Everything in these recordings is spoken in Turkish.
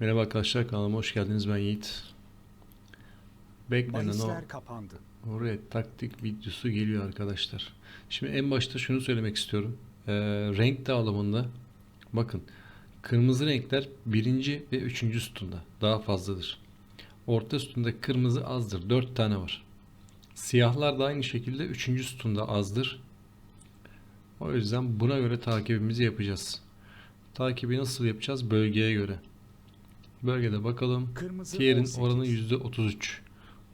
Merhaba arkadaşlar kanalıma hoş geldiniz ben Yiğit. Beklenen o kapandı. oraya taktik videosu geliyor arkadaşlar. Şimdi en başta şunu söylemek istiyorum. Ee, renk dağılımında bakın kırmızı renkler birinci ve üçüncü sütunda daha fazladır. Orta sütunda kırmızı azdır. Dört tane var. Siyahlar da aynı şekilde üçüncü sütunda azdır. O yüzden buna göre takibimizi yapacağız. Takibi nasıl yapacağız? Bölgeye göre. Bölgede bakalım. Tier'in 18. oranı %33.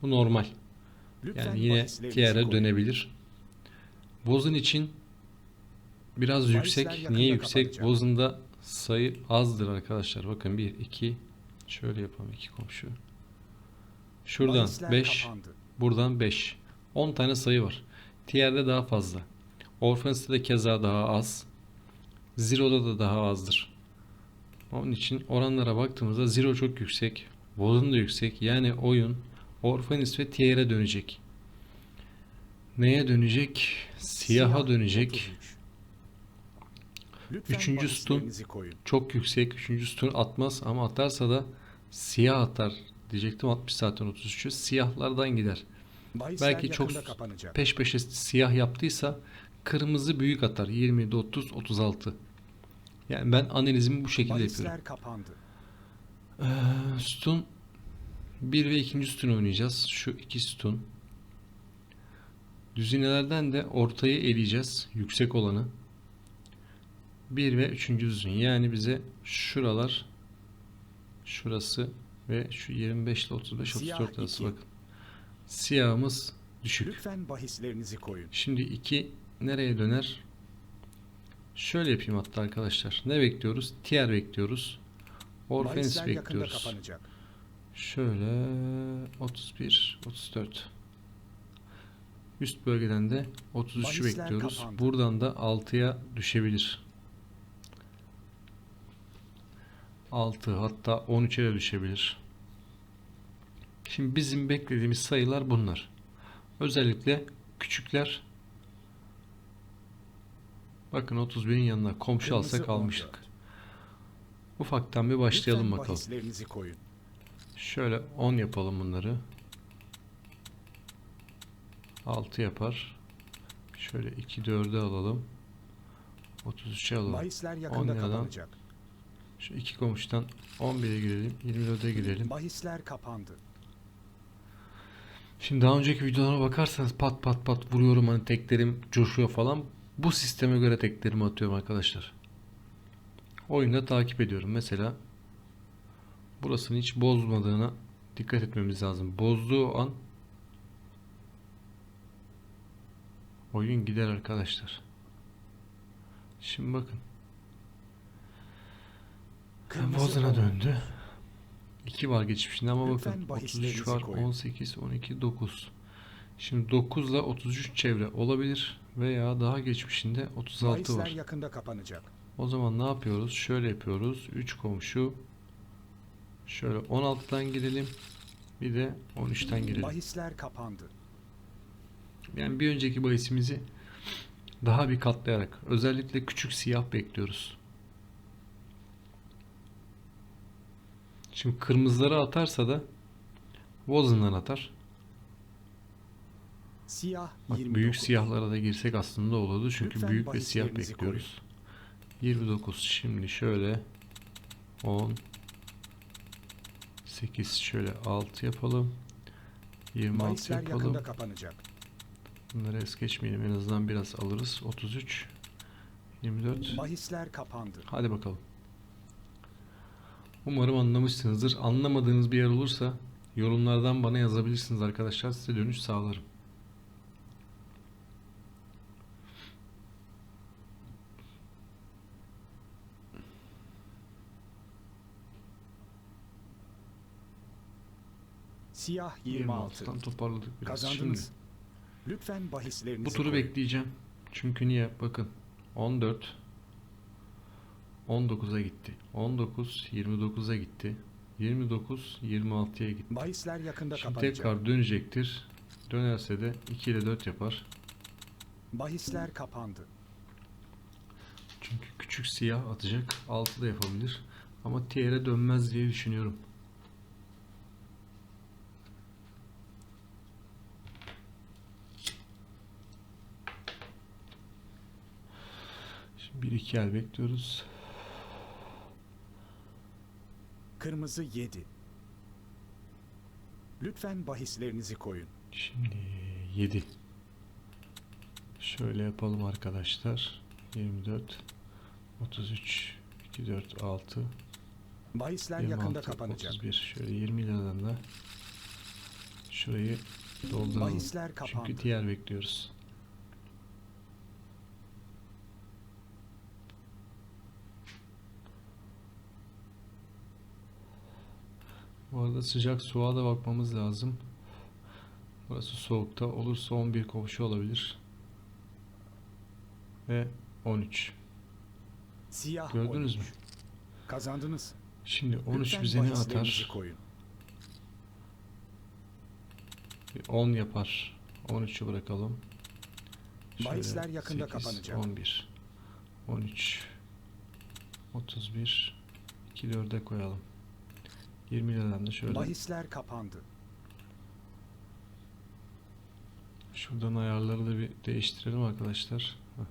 Bu normal. Lütfen Yani yine Tier'e dönebilir. Bozun için biraz yüksek. Niye yüksek? Bozunda sayı azdır arkadaşlar. Bakın 1, 2. Şöyle yapalım iki komşu. Şuradan Bahisler 5. kapandı. Buradan 5. 10 tane sayı var. Tier'de daha fazla. Orphanus'ta de keza daha az. Zero'da da daha azdır. Onun için oranlara baktığımızda Zero çok yüksek. Bozun da yüksek. Yani oyun Orphanus ve Tier'e dönecek. Neye dönecek? Siyaha Siyah dönecek. 33. Lütfen Üçüncü koyun. Çok yüksek. Üçüncü sütun atmaz ama atarsa da siyah atar. Diyecektim 60 zaten 33'ü. Siyahlardan gider. Bahisler Belki çok kapanacak. peş peşe siyah yaptıysa kırmızı büyük atar. 27, 30, 36. Yani ben analizimi bu şekilde yapıyorum. Bahisler kapandı. Ee, sütun 1 ve 2. sütun oynayacağız. Şu iki sütun. Düzinelerden de ortayı eleyeceğiz. Yüksek olanı. 1 ve 3. düzün. Yani bize şuralar şurası ve şu 25 ile 35 Siyah 34 arası bakın. Siyahımız düşük. Lütfen bahislerinizi koyun. Şimdi 2 nereye döner? Şöyle yapayım hatta arkadaşlar. Ne bekliyoruz? Tier bekliyoruz. Yakında bekliyoruz. Şöyle 31, 34. Üst bölgeden de 33'ü Bahisler bekliyoruz. kapandı. Buradan da 6'ya düşebilir. 6 hatta 13'e de düşebilir. Şimdi bizim beklediğimiz sayılar bunlar. Özellikle küçükler Bakın 31'in yanına komşu Kırmızı alsak 14. almıştık. Ufaktan bir başlayalım Lütfen bakalım. koyun. Şöyle 10 yapalım bunları. 6 yapar. Şöyle 2 4'e alalım. 33'e alalım. Bahisler 10 yakında kapanacak. Şu iki komşudan 11'e girelim. 24'e girelim. Bahisler kapandı. Şimdi daha önceki videolara bakarsanız pat pat pat vuruyorum hani teklerim coşuyor falan. Bu sisteme göre teklerimi atıyorum arkadaşlar. Oyunda takip ediyorum. Mesela burasını hiç bozmadığına dikkat etmemiz lazım. Bozduğu an oyun gider arkadaşlar. Şimdi bakın. Bozuna döndü. 2 var geçmişinde ama bakın 33 bahislerinizi var, koyun. 18, 12, 9. Şimdi 9 ile 33 çevre olabilir veya daha geçmişinde 36 Bahisler var. yakında kapanacak. O zaman ne yapıyoruz? Şöyle yapıyoruz. 3 komşu. Şöyle 16'dan girelim. Bir de 13'ten girelim. Bahisler kapandı. Yani bir önceki bahisimizi daha bir katlayarak özellikle küçük siyah bekliyoruz. Şimdi kırmızıları atarsa da Wozen'dan atar. Siyah Bak 29. büyük siyahlara da girsek aslında olurdu çünkü Lütfen büyük ve siyah bekliyoruz. 29 şimdi şöyle 10 8 şöyle 6 yapalım. 26 Bahisler yapalım. yakında kapanacak. Bunları es geçmeyelim en azından biraz alırız. 33 24 Bahisler kapandı. Hadi bakalım. Umarım anlamışsınızdır. Anlamadığınız bir yer olursa yorumlardan bana yazabilirsiniz arkadaşlar. Size dönüş sağlarım. Siyah 26. 26'dan toparladık biraz. Kazandınız. Şimdi Lütfen bahislerinizi bu turu koyun. bekleyeceğim. Çünkü niye? Bakın 14 19'a gitti. 19 29'a gitti. 29 26'ya gitti. Bahisler yakında Şimdi kapanacak. tekrar dönecektir. Dönerse de 2 ile 4 yapar. Bahisler kapandı. Çünkü küçük siyah atacak. 6 da yapabilir. Ama tier'e dönmez diye düşünüyorum. Şimdi bir iki el bekliyoruz. Kırmızı 7. Lütfen bahislerinizi koyun. Şimdi 7. Şöyle yapalım arkadaşlar. 24 33 2 4 6 Bahisler yakında 26 kapanacak. 31 şöyle 20 liradan da şurayı dolduralım. Bahisler kapandı. Çünkü diğer bekliyoruz. Bu arada sıcak soğuğa da bakmamız lazım. Burası soğukta olursa 11 komşu olabilir. Ve 13. Siyah Gördünüz 13. mü? Kazandınız. Şimdi 13 Lütfen bize ne atar? koyun. Bir 10 yapar. 13'ü bırakalım. Bahisler yakında kapanacak. 11 13 31 2 4'e koyalım. 20 liradan da şöyle Bahisler kapandı. şuradan ayarları da bir değiştirelim arkadaşlar. Heh.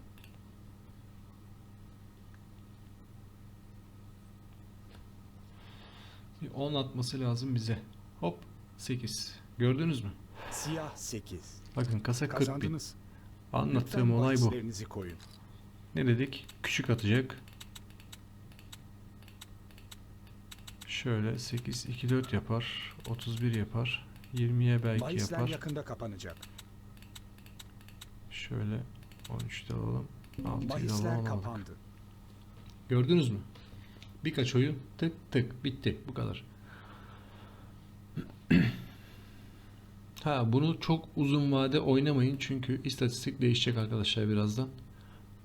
Bir 10 atması lazım bize. Hop 8. Gördünüz mü? Siyah 8. Bakın kasa 40 bin. Anlattığım Lütfen olay bu. koyun. Ne dedik? Küçük atacak. Şöyle 8 2 4 yapar. 31 yapar. 20'ye belki Bahisler yapar. yakında kapanacak. Şöyle 13'te alalım. 6'yı da Bahisler alalım. kapandı. Gördünüz mü? Birkaç oyun tık tık bitti. Bu kadar. Ha bunu çok uzun vade oynamayın çünkü istatistik değişecek arkadaşlar birazdan.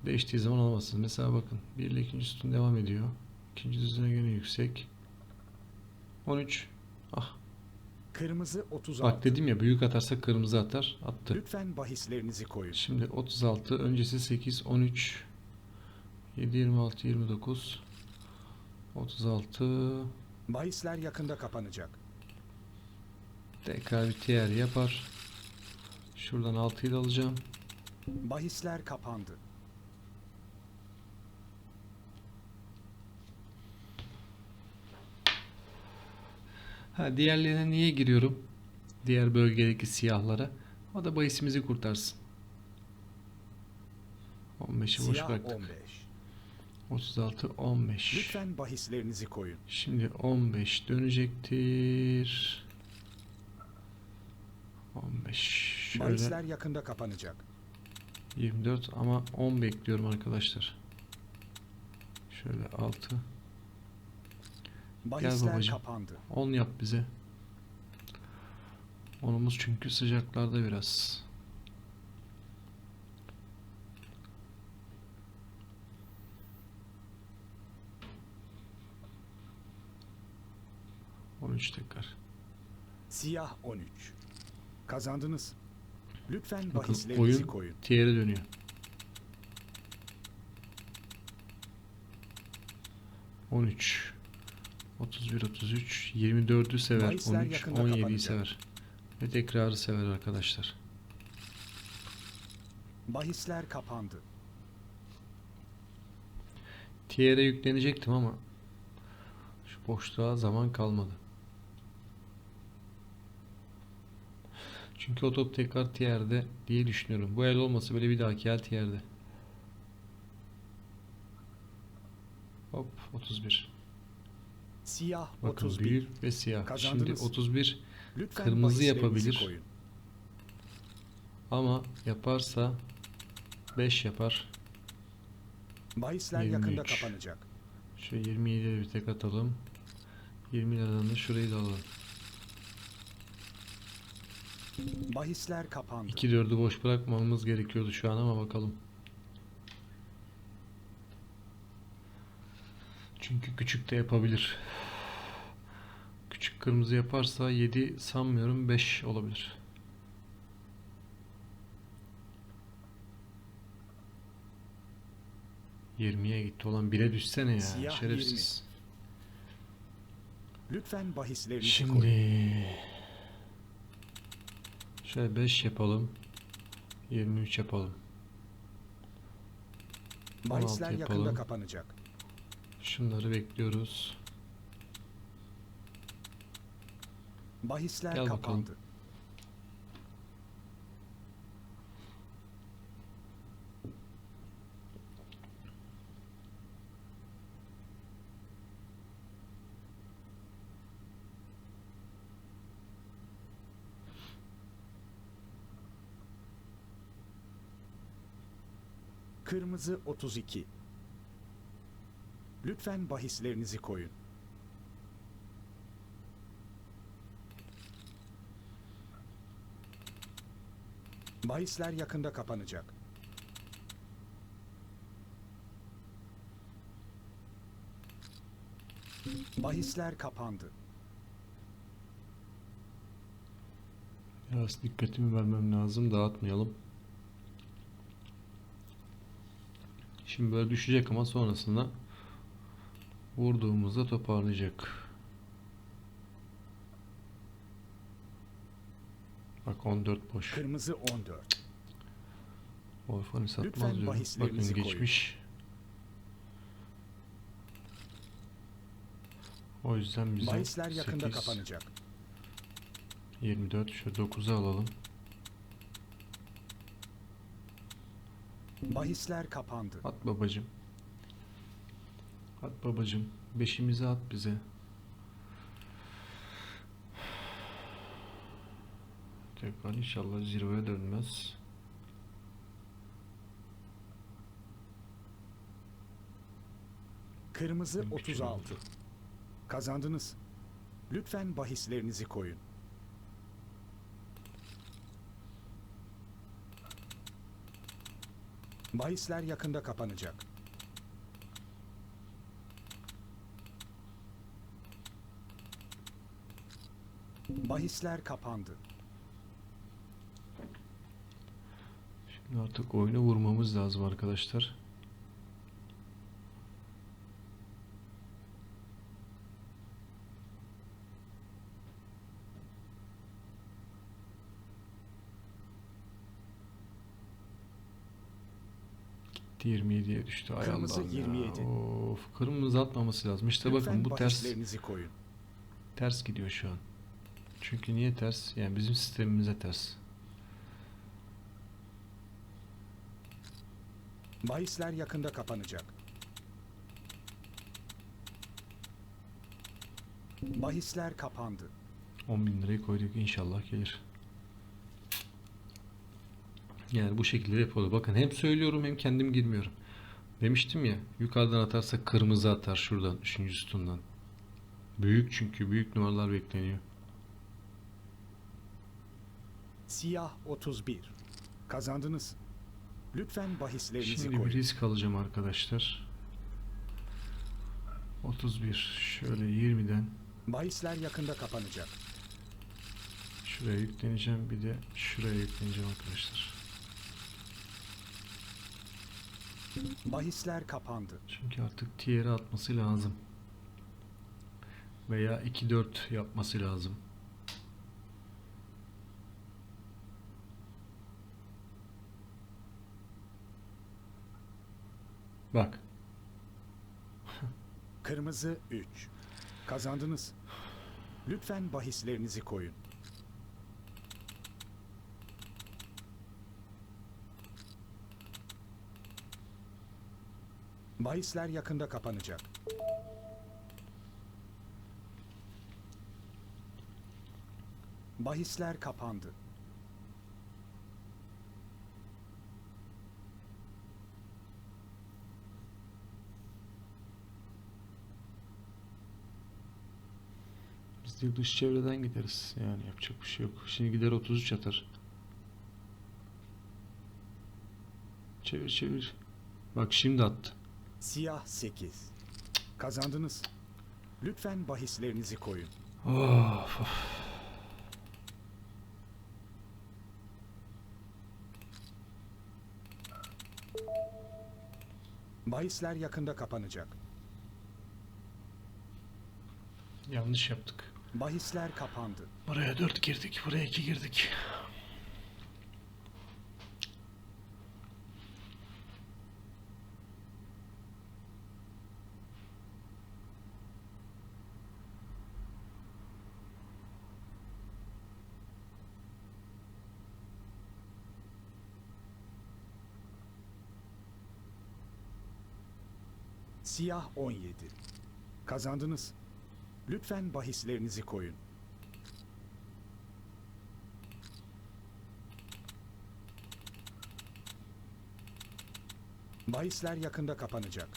Değiştiği zaman alamazsınız. Mesela bakın 1 ile 2. sütun devam ediyor. İkinci düzene göre yüksek. 13. Ah Kırmızı 36. bak dedim ya büyük atarsa kırmızı atar. Attı. Lütfen bahislerinizi koyun. Şimdi 36 öncesi 8 13 7 26 29 36 Bahisler yakında kapanacak. tekrar bir TR yapar. Şuradan 6'yı da alacağım. Bahisler kapandı. Ha diğerlerine niye giriyorum? Diğer bölgedeki siyahlara. O da bahisimizi kurtarsın. 15'i boş Siyah bıraktık. 15. 36 15. Lütfen bahislerinizi koyun. Şimdi 15 dönecektir. 15 şöyle Bahisler yakında kapanacak. 24 ama 10 bekliyorum arkadaşlar. Şöyle 6 Bahisler babacığım. kapandı. 10 yap bize. Onumuz çünkü sıcaklarda biraz. On üç tekrar. Siyah 13. Kazandınız. Lütfen Bakın bahislerinizi oyun koyun. tier'e dönüyor. On üç. 31 33 24'ü sever. Bahisler 13 yakında 17'yi kapanacak. sever. Ve tekrarı sever arkadaşlar. Bahisler kapandı. Tier'e yüklenecektim ama şu boşluğa zaman kalmadı. Çünkü o top tekrar tier'de diye düşünüyorum. Bu el olmasa böyle bir dahaki el tier'de. Hop 31. Siyah Bakın 31. büyük ve siyah. Şimdi Kazandınız. 31 Lütfen kırmızı yapabilir. koyun. ama yaparsa 5 yapar. Bahisler yakında 23. kapanacak. Şu 27'ye bir tek atalım. 20 liradan da şurayı da alalım. Bahisler kapandı. 2-4'ü boş bırakmamamız gerekiyordu şu an ama bakalım. Çünkü küçük de yapabilir. Kırmızı yaparsa 7 sanmıyorum 5 olabilir. Yirmiye gitti olan 1'e düşsene ya Siyah şerefsiz. Lütfen bahislerinizi koyun. Şimdi şöyle 5 yapalım. 23 yapalım. Bahisler 16 yakında yapalım. kapanacak. Şunları bekliyoruz. Bahisler Gel bakalım. kapandı. Kırmızı 32. Lütfen bahislerinizi koyun. Bahisler yakında kapanacak. Bahisler kapandı. Biraz dikkatimi vermem lazım. Dağıtmayalım. Şimdi böyle düşecek ama sonrasında vurduğumuzda toparlayacak. Bak 14 boş. Kırmızı 14. Orfanı satmaz Lütfen diyorum. Bakın koyun. geçmiş. O yüzden bize Bahisler yakında 8, kapanacak. 24 şu 9'u alalım. Bahisler kapandı. At babacım. At babacım. Beşimizi at bize. Tekrar inşallah zirveye dönmez. Kırmızı Ben bir şey 36. Kazandınız. Lütfen bahislerinizi koyun. Bahisler yakında kapanacak. Bahisler kapandı. Şimdi artık oyunu vurmamız lazım arkadaşlar. Gitti 27'ye düştü. Ay Kırmızı Allah'ım ya. 27. Of, kırmızı atmaması lazım. İşte bakın Lütfen bu ters koyun. ters gidiyor şu an. Çünkü niye ters? Yani bizim sistemimize ters. Bahisler yakında kapanacak. Bahisler kapandı. 10 bin lirayı koyduk inşallah gelir. Yani bu şekilde yapılıyor. Bakın hem söylüyorum hem kendim girmiyorum. Demiştim ya yukarıdan atarsa kırmızı atar şuradan üçüncü sütundan. Büyük çünkü büyük numaralar bekleniyor. Siyah 31. Kazandınız. Lütfen bahislerinizi Şimdi koyun. bir risk alacağım arkadaşlar. 31 şöyle 20'den Bahisler yakında kapanacak. şuraya yükleneceğim bir de şuraya yükleneceğim arkadaşlar. Bahisler kapandı. Çünkü artık tier'e atması lazım. Veya 2-4 yapması lazım. Bak. Kırmızı 3. Kazandınız. Lütfen bahislerinizi koyun. Bahisler yakında kapanacak. Bahisler kapandı. Biz de dış çevreden gideriz. Yani yapacak bir şey yok. Şimdi gider 33 atar. Çevir çevir. Bak şimdi attı. Siyah 8. Kazandınız. Lütfen bahislerinizi koyun. Of, of. Bahisler yakında kapanacak. Yanlış yaptık. Bahisler kapandı. Buraya 4 girdik, buraya 2 girdik. Siyah 17. Kazandınız. Lütfen bahislerinizi koyun. Bahisler yakında kapanacak.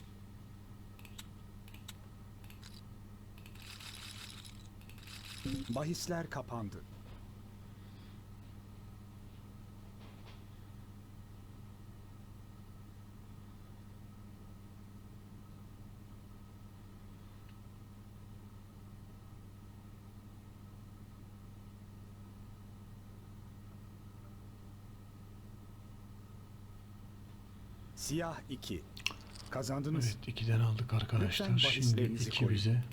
Bahisler kapandı. Siyah 2. Kazandınız. Evet 2'den aldık arkadaşlar. Lütfen Şimdi bahislerinizi 2 koyun. bize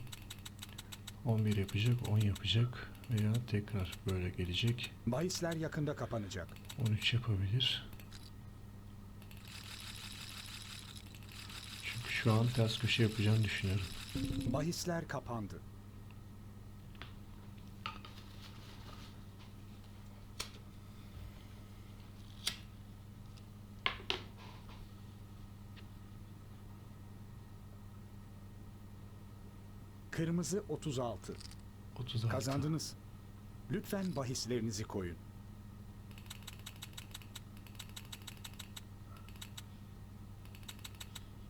11 yapacak, 10 yapacak veya tekrar böyle gelecek. Bahisler yakında kapanacak. 13 yapabilir. Çünkü şu an ters köşe yapacağını düşünüyorum. Bahisler kapandı. Kırmızı 36. 36. Kazandınız. Lütfen bahislerinizi koyun.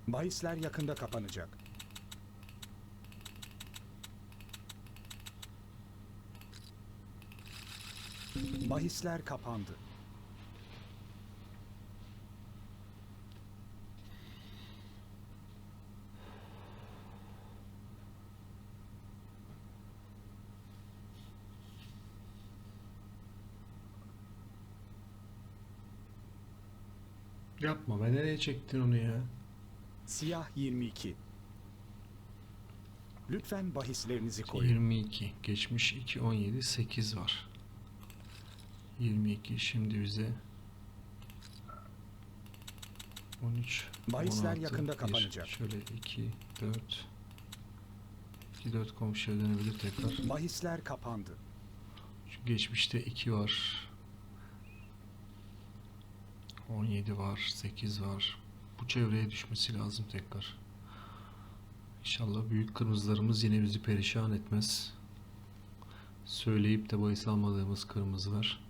Bahisler yakında kapanacak. Bahisler kapandı. Yapma be nereye çektin onu ya? Siyah 22. Lütfen bahislerinizi koyun. 22. Geçmiş 2, 17, 8 var. 22 şimdi bize 13 Bahisler 16, yakında bir. kapanacak. Şöyle 2, 4 2, 4 komşuya dönebilir tekrar. Bahisler kapandı. Çünkü geçmişte 2 var. 17 var, 8 var. Bu çevreye düşmesi lazım tekrar. İnşallah büyük kırmızılarımız yine bizi perişan etmez. Söyleyip de bahis almadığımız kırmızılar.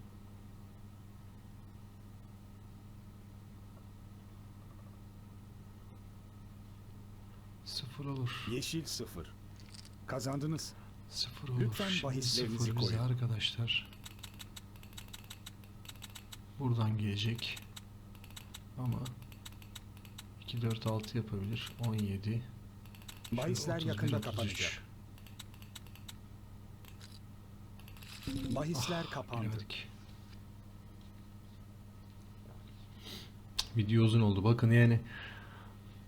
Sıfır olur. Yeşil 0. Kazandınız. Sıfır olur. Lütfen bahislerinizi sıfır koyun. arkadaşlar. Buradan gelecek. Ama 2 4 6 yapabilir. 17. Şöyle Bahisler 31, yakında 33. kapanacak. Bahisler Ah, kapandı. giremedik. Video uzun oldu. Bakın yani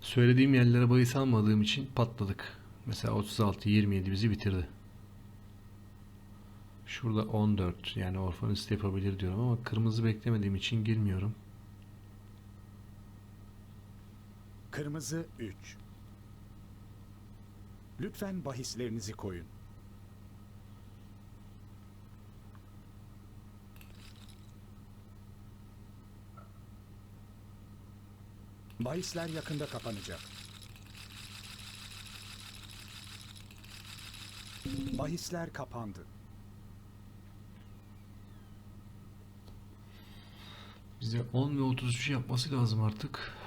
söylediğim yerlere bahis almadığım için patladık. Mesela 36 27 bizi bitirdi. Şurada 14 yani orfanist yapabilir diyorum ama kırmızı beklemediğim için girmiyorum. Kırmızı 3. Lütfen bahislerinizi koyun. Bahisler yakında kapanacak. Bahisler kapandı. Bize 10 ve 33 yapması lazım artık.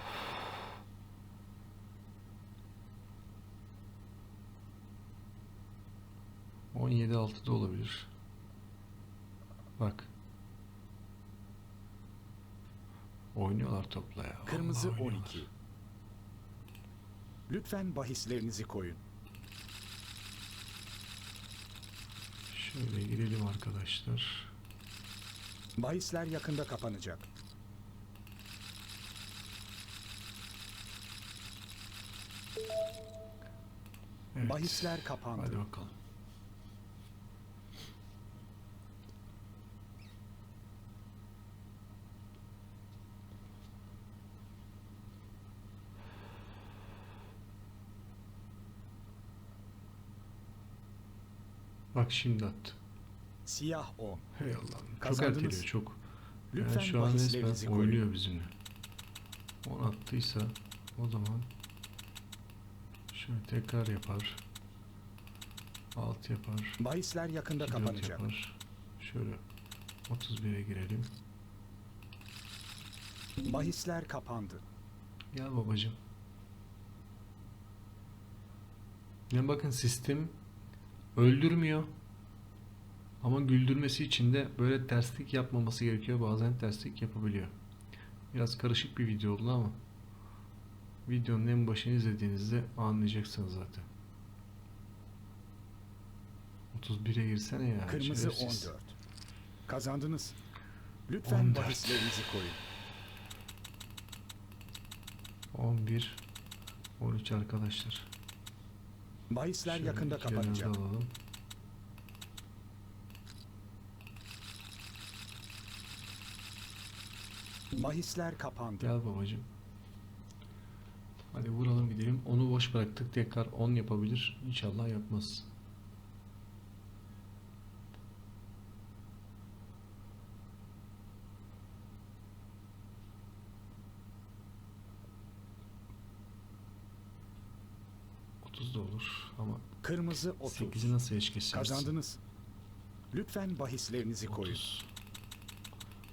On yedi altı da olabilir. Bak. Oynuyorlar topla ya. vallahi Kırmızı oynuyorlar. 12. Lütfen bahislerinizi koyun. Şöyle girelim arkadaşlar. Bahisler yakında kapanacak. Evet. Bahisler kapandı. Hadi bakalım. Bak şimdi attı. Siyah 10. Hey Allah'ım. Çok Kazandınız. erteliyor çok. Lütfen yani şu an bahislerinizi resmen oynuyor bizimle. 10 attıysa o zaman şöyle tekrar yapar. Alt yapar. Bahisler yakında 2 kapanacak. yapar. Şöyle 31'e girelim. Bahisler kapandı. Gel babacım. Yani bakın sistem öldürmüyor. Ama güldürmesi için de böyle terslik yapmaması gerekiyor. Bazen terslik yapabiliyor. Biraz karışık bir video oldu ama videonun en başını izlediğinizde anlayacaksınız zaten. 31'e girsene ya. Kırmızı şerefsiz. 14. Kazandınız. Lütfen 14. bahislerinizi koyun. 11 13 arkadaşlar. Bahisler Şöyle yakında kapanacak. alalım. Bahisler kapandı. Gel babacım. Hadi vuralım gidelim. Onu boş bıraktık. Tekrar 10 yapabilir. İnşallah yapmaz. Otuz da olur ama Kırmızı 30. 8'i nasıl eş geçersin? Kazandınız. Lütfen bahislerinizi koyun. 30.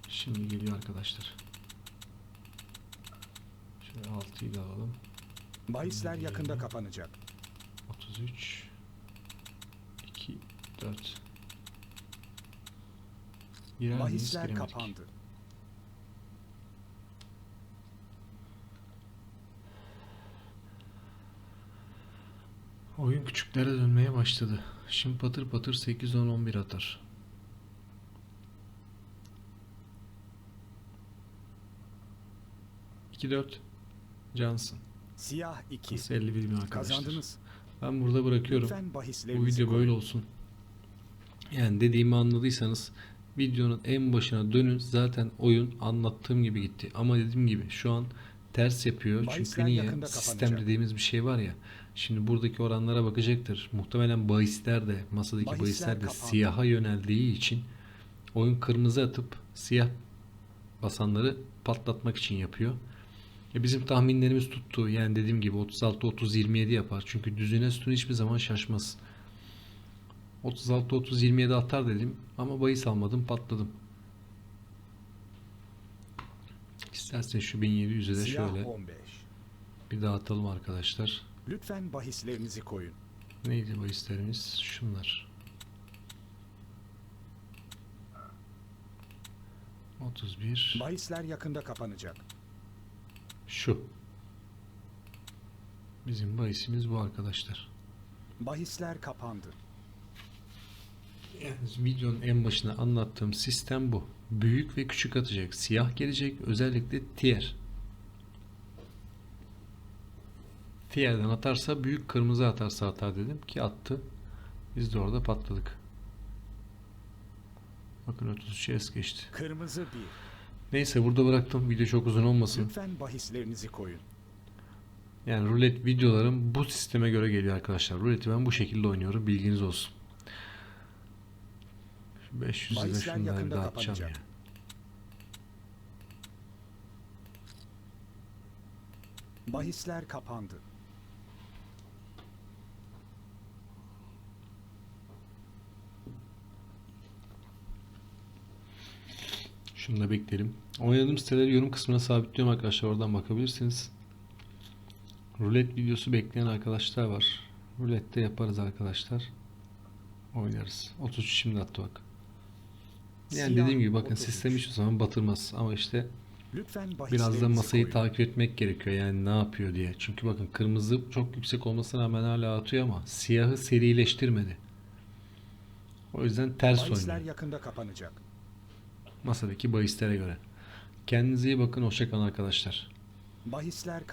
Şimdi geliyor arkadaşlar. Şöyle 6'yı da alalım. Bahisler Hmm. yakında kapanacak. 33 2 4 Girer miyiz? Bahisler Giremedik. kapandı. Oyun küçüklere dönmeye başladı. Şimdi patır patır 8 10 11 atar. İki dört Johnson. Siyah 2. Nasıl 51 bin arkadaşlar. Kazandınız. Ben burada bırakıyorum. Bu video koyun. böyle olsun. Yani dediğimi anladıysanız videonun en başına dönün. Zaten oyun anlattığım gibi gitti. Ama dediğim gibi şu an ters yapıyor. Bahisler Çünkü niye? Sistem dediğimiz bir şey var ya. Şimdi buradaki oranlara bakacaktır. Muhtemelen bahisler de masadaki Bahisler bahisler de kapandı. siyaha yöneldiği için oyun kırmızı atıp siyah basanları patlatmak için yapıyor. E bizim tahminlerimiz tuttu. Yani dediğim gibi 36 30 27 yapar. Çünkü düzüne sütun hiçbir zaman şaşmaz. 36 30 27 atar dedim ama bahis almadım, patladım. İstersen şu 1700'e de şöyle 15. bir dağıtalım arkadaşlar. Lütfen bahislerinizi koyun. Neydi bahislerimiz? Şunlar. 31 Bahisler yakında kapanacak. şu. Bizim bahisimiz bu arkadaşlar. Bahisler kapandı. Yani videonun en başına anlattığım sistem bu. Büyük ve küçük atacak. Siyah gelecek. Özellikle tier. Tier'den atarsa büyük kırmızı atarsa atar dedim ki attı. Biz de orada patladık. Bakın 33'e es geçti. Kırmızı 1. Neyse burada bıraktım. Video çok uzun olmasın. Lütfen bahislerinizi koyun. Yani rulet videolarım bu sisteme göre geliyor arkadaşlar. Ruleti ben bu şekilde oynuyorum. Bilginiz olsun. Şu 500 lira şunları bir yakında dağıtacağım ya. Bahisler kapandı. Şunu da bekleyelim. Oynadığım siteleri yorum kısmına sabitliyorum arkadaşlar. Oradan bakabilirsiniz. Rulet videosu bekleyen arkadaşlar var. Rulette yaparız arkadaşlar. Oynarız. 33 şimdi attı bak. Yani Siyah dediğim gibi bakın 33. sistem hiçbir zaman batırmaz. Ama işte Lütfen biraz da masayı koyun. takip etmek gerekiyor. Yani ne yapıyor diye. Çünkü bakın kırmızı çok yüksek olmasına rağmen hala atıyor ama siyahı serileştirmedi. O yüzden ters Bahisler oynuyor. yakında kapanacak. Masadaki bahislere göre. Kendinize iyi bakın. Hoşçakalın arkadaşlar. Bahisler kapandı.